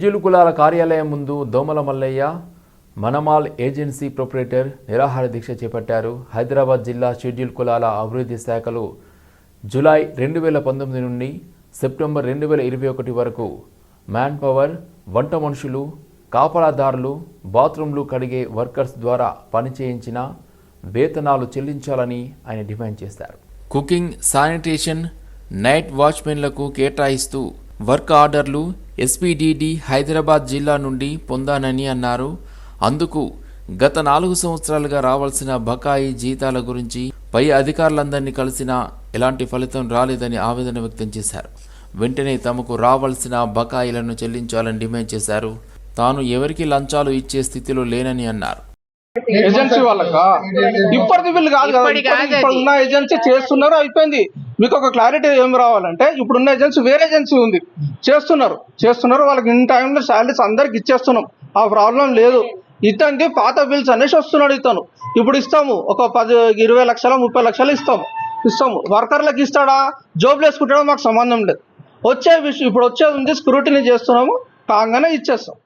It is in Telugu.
షెడ్యూల్ కులాల కార్యాలయం ముందు దోమల మల్లయ్య మనమాల్ ఏజెన్సీ ప్రొపరేటర్ నిరాహార దీక్ష చేపట్టారు. హైదరాబాద్ జిల్లా షెడ్యూల్ కులాల అభివృద్ధి శాఖలు జులై రెండు వేల పంతొమ్మిది నుండి సెప్టెంబర్ రెండు వేల ఇరవై ఒకటి వరకు మ్యాన్ పవర్ వంట మనుషులు కాపలాదారులు బాత్రూంలు కడిగే వర్కర్స్ ద్వారా పనిచేయించిన వేతనాలు చెల్లించాలని ఆయన డిమాండ్ చేశారు. కుకింగ్ శానిటేషన్ నైట్ వాచ్మెన్లకు కేటాయిస్తూ వర్క్ ఆర్డర్లు ఎస్పీడీడీ హైదరాబాద్ జిల్లా నుండి పొందానని అన్నారు. అందుకు గత నాలుగు సంవత్సరాలుగా రావాల్సిన బకాయి జీతాల గురించి పై అధికారులందరినీ కలిసినా ఎలాంటి ఫలితం రాలేదని ఆవేదన వ్యక్తం చేశారు. వెంటనే తమకు రావాల్సిన బకాయిలను చెల్లించాలని డిమాండ్ చేశారు. తాను ఎవరికి లంచాలు ఇచ్చే స్థితిలో లేనని అన్నారు. ఏజెన్సీ వాళ్ళకా? ఇప్పటిది వీళ్ళు కాదు కదా. ఇప్పుడున్న ఏజెన్సీ చేస్తున్నారు అయిపోయింది. మీకు ఒక క్లారిటీ ఏం రావాలంటే ఇప్పుడున్న ఏజెన్సీ వేరే ఏజెన్సీ ఉంది. చేస్తున్నారు. చేస్తున్నారు వాళ్ళకి ఇన్ టైంలో శాలరీస్ అందరికి ఇచ్చేస్తున్నాం. ఆ ప్రాబ్లం లేదు. ఇతనికి పాత బిల్స్ అనేసి వస్తున్నాడు ఇతను. ఇప్పుడు ఇస్తాము. ఒక పది ఇరవై లక్షల ముప్పై లక్షలు ఇస్తాము. ఇస్తాము. వర్కర్లకు ఇస్తాడా? జాబ్లు వేసుకుంటాడో మాకు సంబంధం లేదు. వచ్చే విషయం ఇప్పుడు వచ్చేది ఉంది స్క్రూటినీ చేస్తున్నాము. కాగానే ఇచ్చేస్తాం.